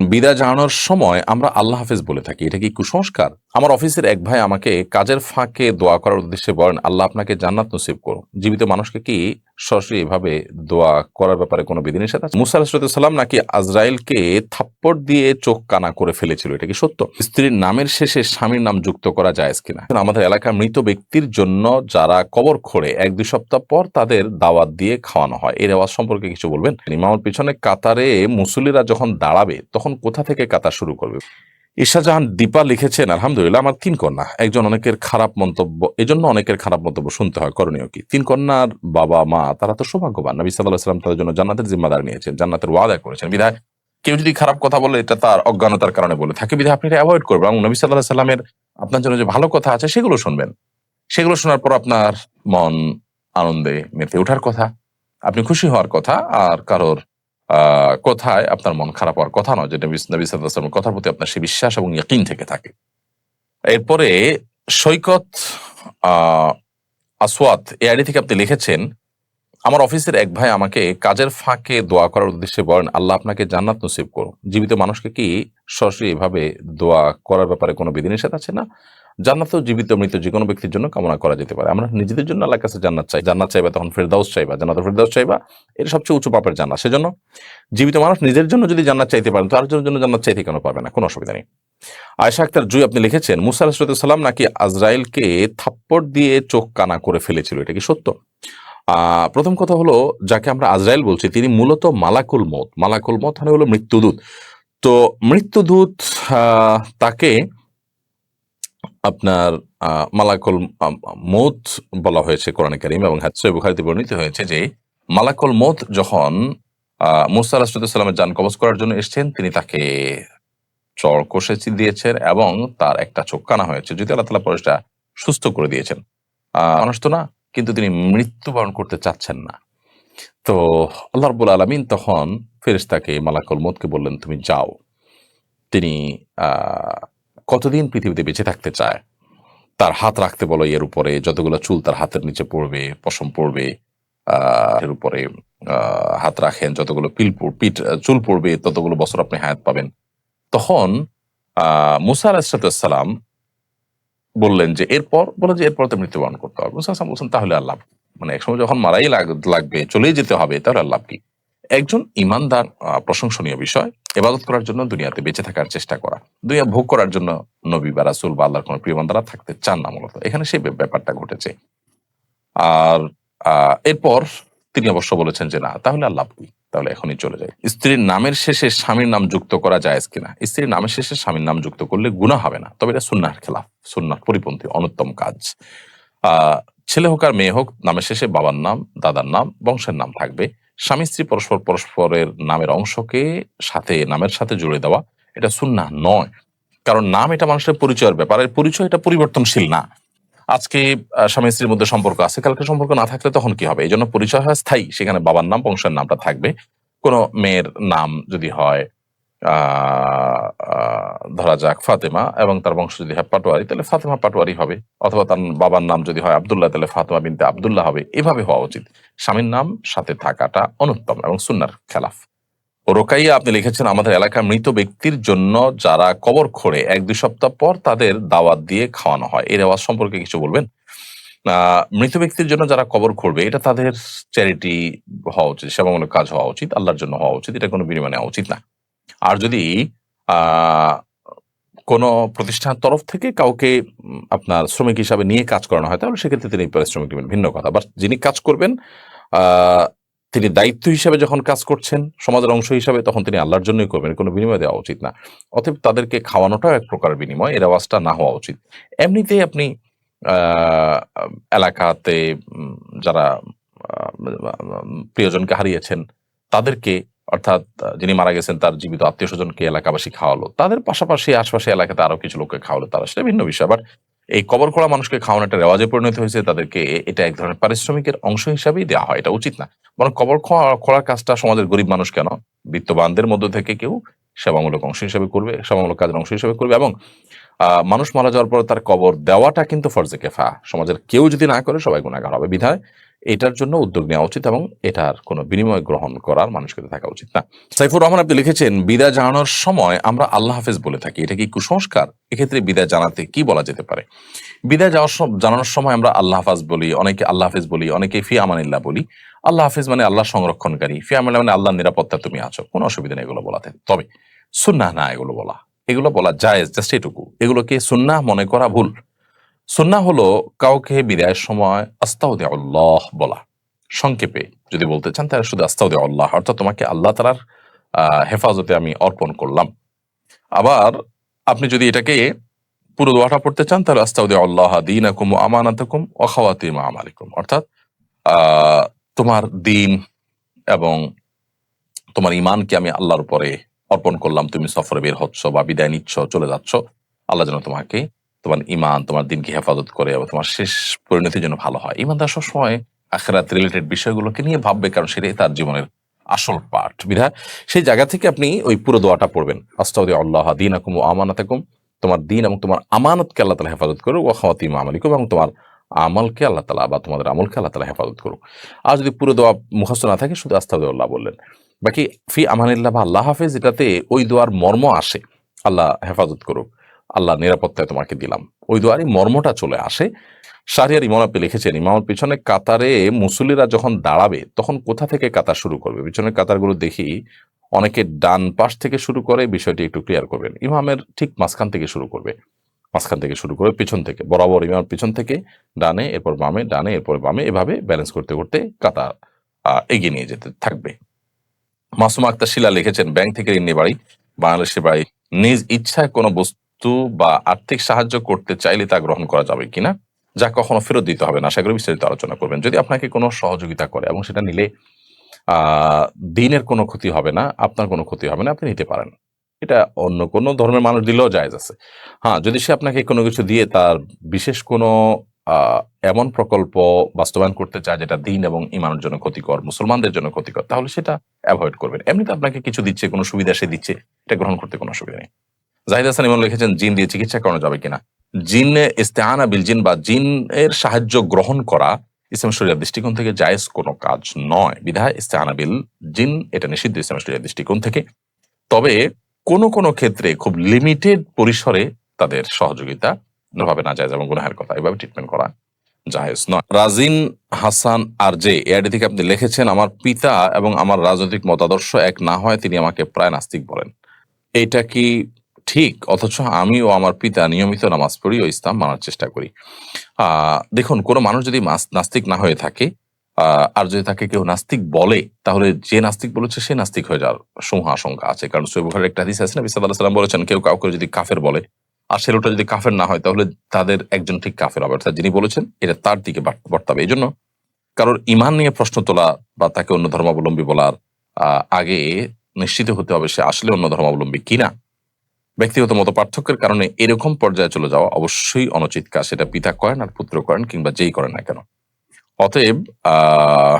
বিদায় জানানোর সময় আমরা আল্লাহ হাফেজ বলে থাকি। এটা কি কুসংস্কার? আমার অফিসের এক ভাই আমাকে কাজের ফাঁকে দোয়া করার উদ্দেশ্যে বলেন, আল্লাহ আপনাকে জান্নাত নসিব করুন জীবিত মানুষকে কি সরাসরি এভাবে দোয়া করার ব্যাপারে কোনো বিধিনিষেধ আছে? মুসা আলাহিসাল্লাম নাকি আজরাইলকে থাপ্পড় দিয়ে চোখ কানা করে ফেলেছিল? এটা কি সত্য? স্ত্রীর নামের শেষে স্বামীর নাম যুক্ত করা যায় কিনা? আমাদের এলাকার মৃত ব্যক্তির জন্য যারা কবর খোড়ে, এক দুই সপ্তাহ পর তাদের দাওয়াত দিয়ে খাওয়ানো হয়। এই রেওয়াজ সম্পর্কে কিছু বলবেন? ইমামের পিছনে কাতারে মুসল্লিরা যখন দাঁড়াবে, তখন কোথা থেকে কাতার শুরু করবে? ঈশাজাহান দীপা লিখেছেন, আলহামদুলিল্লাহ, আমার তিন কন্যা। একজন অনেকের খারাপ মন্তব্য, এজন্য অনেকের খারাপ মন্তব্য শুনতে হয়, করণীয় কি? তিন কন্যার বাবা, মা, তারা তো সৌভাগ্যবান। নবী সাল্লাহ সাল্লাম তাদের জন্য জান্নাতের জিম্মাদার নিয়েছেন, জান্নাতের ওয়াদা করেছেন। বিধায় কেউ যদি খারাপ কথা বলে, এটা তার অজ্ঞানতার কারণে বলে থাকে। বিধায় আপনি এটা অ্যাভয়েড করবেন। এবং নবী সাল্লাহ সাল্লামের আপনার জন্য যে ভালো কথা আছে, সেগুলো শুনবেন। সেগুলো শোনার পর আপনার মন আনন্দে মেতে ওঠার কথা। আপনি খুশি হওয়ার কথা, আর কারোর কোথায় আপনার মন খারাপ হওয়ার কথা নয় যেটা নবী সাল্লামের কথার প্রতি আপনার সে বিশ্বাস এবং ইয়কিন থেকে থাকে। এরপরে সৈকত, আহ, আসওয়াত, এআইডি আইডি থেকে আপনি লিখেছেন আমার অফিসের এক ভাই আমাকে কাজের ফাঁকে দোয়া করার উদ্দেশ্যে বলেন, আল্লাহ আপনাকে জান্নাত নসিব করুন জীবিত মানুষকে কি সরাসরি এভাবে দোয়া করার ব্যাপারে কোনো বিধিনিষেধ আছে? না, জান্নাত জীবিত মৃত যে কোনো ব্যক্তির জন্য কামনা করা যেতে পারে। আমরা নিজেদের জন্য আল্লাহর কাছে জান্নাত চাই। জান্নাত চাইবা তখন ফেরদাউস চাইবা জান্নাত ফেরদাউস চাইবা, এটা সবচেয়ে উঁচু পাপের জান্নাত। সেজন্য জীবিত মানুষ নিজের জন্য যদি জান্নাত চাইতে পারেন তো আর জন্য জান্নাত চাইতে কেন পারবে না? কোনো অসুবিধা নেই। আয়সা আক্তার জুই আপনি লিখেছেন, মুসা আলাহিসাল্লাম নাকি আজরাইলকে থাপ্পড় দিয়ে চোখ কানা করে ফেলেছিল, এটা কি সত্য? প্রথম কথা হলো, যাকে আমরা আজরাইল বলছি, তিনি মূলত মালাকুল মত মালাকুল মত মানে হলো মৃত্যুদূত। তো মৃত্যুদূত তাকে আপনার মালাকুল মৌত বলা হয়েছে কোরআন করিম এবং হাদিসে বুখারীতে বর্ণিত হয়েছে যে, মালাকুল মৌত যখন মুসা আলাহিসাল্লামের যান কবজ করার জন্য এসেছেন, তিনি তাকে চর কষে দিয়েছেন এবং তার একটা চোখ কানা হয়েছে, যদি আল্লাহ তালা পরে সেটা সুস্থ করে দিয়েছেন। মানুষ তো না কিন্তু তিনি মৃত্যুবরণ করতে চাচ্ছেন না। তো আল্লাহ রবুল আলমিন তখন ফেরেশতাকে মালাকুল মতকে বললেন, তুমি যাও। তিনি কতদিন পৃথিবীতে বেঁচে থাকতে চায়? তার হাত রাখতে বলো এর উপরে, যতগুলো চুল তার হাতের নিচে পড়বে, পশম পড়বে এর উপরে হাত রাখেন, যতগুলো পিল পিঠ চুল পড়বে, ততগুলো বছর আপনি হায়াত পাবেন। তখন মুসা আলাহিসাল্লাম বললেন যে, এরপর বলে যে, এরপর তো মৃত্যুবরণ করতে হবে। মুসা আসলাম বলছেন তাহলে আল্লাহ মানে একসময় যখন মারাই লাগ- লাগবে, চলেই যেতে হবে, তাহলে আল্লাহ কি? একজন ইমানদার প্রশংসনীয় বিষয় এবাদত করার জন্য দুনিয়াতে বেঁচে থাকার চেষ্টা করা, দুনিয়া ভোগ করার জন্য নবী বা রাসুল বা আল্লাহর কোনো প্রিয় বান্দারা থাকতে চান না মূলত। এখানে সেই ব্যাপারটা ঘটেছে। আর এরপর তিনি অবশ্য বলেছেন যে, না, তাহলে আল্লাহ কি? তাহলে এখনই চলে যায় স্ত্রীর নামের শেষে স্বামীর নাম যুক্ত করা যায় কিনা? স্ত্রীর নামের শেষে স্বামীর নাম যুক্ত করলে গুণা হবে না। তবে এটা সুন্নার খেলাফ সুন্নার পরিপন্থী, অনুত্তম কাজ। ছেলে হোক আর মেয়ে হোক, নামের শেষে বাবার নাম, দাদার নাম, বংশের নাম থাকবে। স্বামী স্ত্রী পরস্পর পরস্পরের নামের অংশকে সাথে, নামের সাথে জুড়ে দেওয়া, এটা সুন্না নয়। কারণ নাম এটা মানুষের পরিচয়ের ব্যাপার। পরিচয় এটা পরিবর্তনশীল না। আজকে স্বামী স্ত্রীর মধ্যে সম্পর্ক আছে। কালকে সম্পর্ক না থাকলে তখন কি হবে? এই জন্য পরিচয় হয়, স্থায়ী। সেখানে বাবার নাম, বংশের নামটা থাকবে। কোনো মেয়ের নাম যদি হয় ধরা যাক ফাতেমা এবং তার বংশ যদি হয় পাটোয়ারি, তাহলে ফাতেমা পাটোয়ারি হবে। অথবা তার বাবার নাম যদি হয় আবদুল্লাহ, তাহলে ফাতেমা বিনতে আবদুল্লাহ হবে। এভাবে হওয়া উচিত। স্বামীর নাম, সাথে থাকাটা অনুত্তম এবং সুন্নার খেলাফ। রোকাইয়া আপনি লিখেছেন, আমাদের এলাকার মৃত ব্যক্তির জন্য যারা কবর খোড়ে, এক দুই সপ্তাহ পর তাদের দাওয়াত দিয়ে খাওয়ানো হয়। এই রেওয়াজ সম্পর্কে কিছু বলবেন? মৃত ব্যক্তির জন্য যারা কবর করবে এটা তাদের চ্যারিটি হওয়া উচিত, সেবামূলক কাজ হওয়া উচিত, আল্লাহর জন্য হওয়া উচিত, এটা কোনো বিনিময় নেওয়া উচিত না। আর যদি কোনো প্রতিষ্ঠানের তরফ থেকে কাউকে আপনার শ্রমিক হিসাবে নিয়ে কাজ করানো হয়, তাহলে সেক্ষেত্রে তিনি পারিশ্রমিক দেবেন ভিন্ন কথা। বাট যিনি কাজ করবেন তিনি দায়িত্ব হিসাবে যখন কাজ করছেন, সমাজের অংশ হিসাবে তখন তিনি আল্লাহর জন্যই করবেন, কোনো বিনিময় দেওয়া উচিত না। অতএব তাদেরকে খাওয়ানোটাও এক প্রকার বিনিময়, এর আওয়াজটা না হওয়া উচিত। এমনিতেই আপনি এলাকাতে যারা প্রিয়জনকে হারিয়েছেন, তাদেরকে, অর্থাৎ যিনি মারা গেছেন, তার জীবিত আত্মীয় স্বজনকে এলাকাবাসী খাওয়ালো, তাদের পাশাপাশি আশপাশে এলাকাতে আরও কিছু লোককে খাওয়ালো, তারা সেটা ভিন্ন বিষয়। আবার এই কবর খোলা মানুষকে খাওয়ানো একটা রেওয়াজে পরিণত হয়েছে, তাদেরকে এটা এক ধরনের পারিশ্রমিকের অংশ হিসাবেই দেওয়া হয়, এটা উচিত না। বরং কবর খোঁড়ার কাজটা সমাজের গরিব মানুষ কেন? বিত্তবানদের মধ্য থেকে কেউ সেবামূলক অংশ হিসাবে করবে, সেবামূলক কাজের অংশ হিসাবে করবে এবং মানুষ মারা যাওয়ার পর তার কবর দেওয়াটা কিন্তু ফরজে কেফা। সমাজের কেউ যদি না করে সবাই গুণাগার হবে। বিধায় এটার জন্য উদ্যোগ নেওয়া উচিত এবং এটার কোনো বিনিময় গ্রহণ করার মানুষকে থাকা উচিত না। সাইফুর রহমান, আপনি লিখেছেন, বিদায় জানানোর সময় আমরা আল্লাহ হাফেজ বলে থাকি। এটা কি কুসংস্কার? এক্ষেত্রে বিদায় জানাতে কি বলা যেতে পারে? বিদায় যাওয়ার জানানোর সময় আমরা আল্লাহ হাফাজ বলি, অনেকে আল্লাহ হাফেজ বলি, অনেকে ফি আমানিল্লাহ বলি। আল্লাহ হাফেজ মানে আল্লাহ সংরক্ষণকারী। ফি আমানিল্লাহ মানে আল্লাহ নিরাপত্তা তুমি আছো। কোনো অসুবিধা নেই এগুলো বলাতে। তবে সুন্নাহ না এগুলো বলা। এগুলো বলা যায় জাস্ট এটুকু। এগুলোকে সুন্নাহ মনে করা ভুল। সুন্নাহ হলো কাউকে বিদায়ের সময় আস্তাউদে আল্লাহ বলা। সংক্ষেপে যদি বলতে চান, তাহলে শুধু আস্তাউদে আল্লাহ অর্থাৎ তোমাকে আল্লাহ তালার হেফাজতে আমি অর্পণ করলাম। আবার আপনি যদি এটাকে পুরো দোয়াটা পড়তে চান, তাহলে আস্তাউদে আল্লাহ দিন আকুম আমানাতকুম অখাওয়াতিম আমালিকুম। অর্থাৎ তোমার দিন এবং তোমার ইমানকে আমি আল্লাহর পরে অর্পণ করলাম। তুমি সফরে বের হচ্ছ বা বিদায় নিচ্ছ, চলে যাচ্ছ, আল্লাহ যেন তোমাকে তোমার ইমান তোমার দিনকে হেফাজত করে এবং তোমার শেষ পরিণতির জন্য ভালো হয়। ইমানদার সবসময় আখেরাত রিলেটেড বিষয়গুলোকে নিয়ে ভাববে, কারণ সেটাই তার জীবনের আসল পাঠ বিধা সেই জায়গা থেকে আপনি ওই পুরো দোয়াটা পড়বেন। আস্তাউদি আল্লাহ দিন আকুম ও আমানাতাকুম। তোমার দিন এবং তোমার আমানতকে আল্লাহ তালা হেফাজত করুক। ও খাওয়াতিম আমালিকুম এবং তোমার আমলকে আল্লাহ তালা বা তোমাদের আমলকে আল্লাহ তালা হেফাজত করুক। আর যদি পুরো দোয়া মুখস্থ না থাকে, শুধু আস্তাউদি আল্লাহ বললেন। বাকি ফি আমানিল্লাহ বা আল্লাহ হাফেজ, এটাতে ওই দোয়ার মর্ম আসে। আল্লাহ হেফাজত করুক। আল্লাহ নিরাপত্তায় তোমাকে দিলাম। ওই দোয়ারই মর্মটা চলে আসে। শাহরিয়ার ইমাম আপনি লিখেছেন ইমামের পিছনে কাতারে মুসল্লিরা যখন দাঁড়াবে, তখন কোথা থেকে কাতার শুরু করবে? পিছনের কাতারগুলো দেখি, অনেকে ডান পাশ থেকে শুরু করে বিষয়টি একটু ক্লিয়ার করবেন। ইমামের ঠিক মাঝখান থেকে শুরু করবে। মাঝখান থেকে শুরু করে পিছন থেকে, বরাবর ইমামের পিছন থেকে, ডানে, এরপর বামে, ডানে, এরপর বামে, এভাবে ব্যালেন্স করতে করতে কাতার এগিয়ে নিয়ে যেতে থাকবে। মাসুমা আক্তার শিলা লিখেছেন, ব্যাংক থেকে ঋণ নিয়ে বাড়ি বাংলাদেশের বাড়ি নিজ ইচ্ছায় কোনো বস্তু বা আর্থিক সাহায্য করতে চাইলে তা গ্রহণ করা যাবে কিনা, যা কখনো ফেরত দিতে হবে না। করি বিস্তারিত আলোচনা করবেন। যদি আপনাকে কোনো সহযোগিতা করে এবং সেটা নিলে দিনের কোনো ক্ষতি হবে না, আপনার কোনো ক্ষতি হবে না, আপনি নিতে পারেন। এটা অন্য কোনো ধর্মের মানুষ দিলেও জায়েজ আছে। হ্যাঁ যদি সে আপনাকে কোনো কিছু দিয়ে তার বিশেষ কোনো এমন প্রকল্প বাস্তবায়ন করতে চায় যেটা দিন এবং ইমানের জন্য ক্ষতিকর, মুসলমানদের জন্য ক্ষতিকর, তাহলে সেটা অ্যাভয়েড করবেন। এমনিতে আপনাকে কিছু দিচ্ছে, কোনো সুবিধা সে দিচ্ছে, এটা গ্রহণ করতে কোনো অসুবিধা নেই। জাহিদ হাসান ইমন লিখেছেন, জিন দিয়ে চিকিৎসা করানো যাবে কিনা? জিন ইস্তেহানা বিল জিন বা জিনের সাহায্য গ্রহণ করা ইসলাম শরিয়ার দৃষ্টিকোণ থেকে জায়েজ কোনো কাজ নয়। বিধায় ইস্তেহানা বিল জিন, এটা নিষিদ্ধ ইসলাম শরিয়ার দৃষ্টিকোণ থেকে। তবে কোনো কোনো ক্ষেত্রে খুব লিমিটেড পরিসরে তাদের সহযোগিতা ভাবে না যায় এবং গুনাহের কথা এভাবে ট্রিটমেন্ট করা জাহেজ নয়। রাজিন হাসান আর জে এআইডি থেকে আপনি লিখেছেন, আমার পিতা এবং আমার রাজনৈতিক মতাদর্শ এক না হয়, তিনি আমাকে প্রায় নাস্তিক বলেন। এটা কি ঠিক, অথচ আমি ও আমার পিতা নিয়মিত নামাজ পড়ি ও ইসলাম মানার চেষ্টা করি। দেখুন, কোনো মানুষ যদি নাস্তিক না হয়ে থাকে আর যদি তাকে কেউ নাস্তিক বলে, তাহলে যে নাস্তিক বলেছে, সে নাস্তিক হয়ে যাওয়ার সমূহ আশঙ্কা আছে। কারণ সৈবুখারের একটা হাদিস আছে না বিসাদ সাল্লাম বলেছেন, কেউ কাউকে যদি কাফের বলে, আর সে লোকটা যদি কাফের না হয়, তাহলে তাদের একজন ঠিক কাফের হবে। অর্থাৎ যিনি বলেছেন, এটা তার দিকে বর্তাবে। এই জন্য কারোর ইমান নিয়ে প্রশ্ন তোলা বা তাকে অন্য ধর্মাবলম্বী বলার আগে নিশ্চিত হতে হবে, সে আসলে অন্য ধর্মাবলম্বী কিনা। ব্যক্তিগত মত পার্থক্যের কারণে এরকম পর্যায়ে চলে যাওয়া অবশ্যই অনুচিত কাজ। সেটা পিতা করেন আর পুত্র করেন কিংবা যেই করেন না কেন। অতএব, আহ